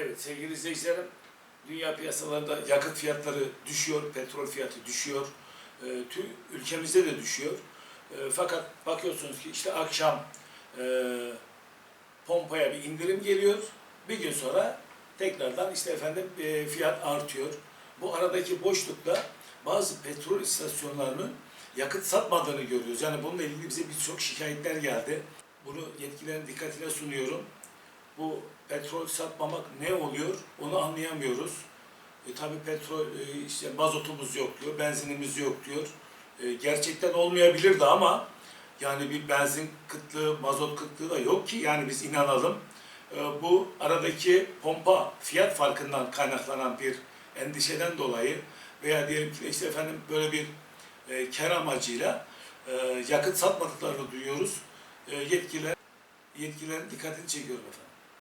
Evet sevgili izleyicilerim, dünya piyasalarında yakıt fiyatları düşüyor, petrol fiyatı düşüyor, e, tüm ülkemizde de düşüyor. E, fakat bakıyorsunuz ki işte akşam e, pompaya bir indirim geliyor, bir gün sonra tekrardan işte efendim e, fiyat artıyor. Bu aradaki boşlukta bazı petrol istasyonlarının yakıt satmadığını görüyoruz. Yani bununla ilgili bize birçok şikayetler geldi. Bunu yetkililerin dikkatine sunuyorum petrol satmamak ne oluyor onu anlayamıyoruz. E, tabii petrol e, işte mazotumuz yok diyor, benzinimiz yok diyor. E, gerçekten olmayabilirdi ama yani bir benzin kıtlığı, mazot kıtlığı da yok ki yani biz inanalım. E, bu aradaki pompa fiyat farkından kaynaklanan bir endişeden dolayı veya diyelim ki işte efendim böyle bir e, kar amacıyla e, yakıt satmadıklarını duyuyoruz. E, yetkililer yetkililerin dikkatini çekiyorum efendim.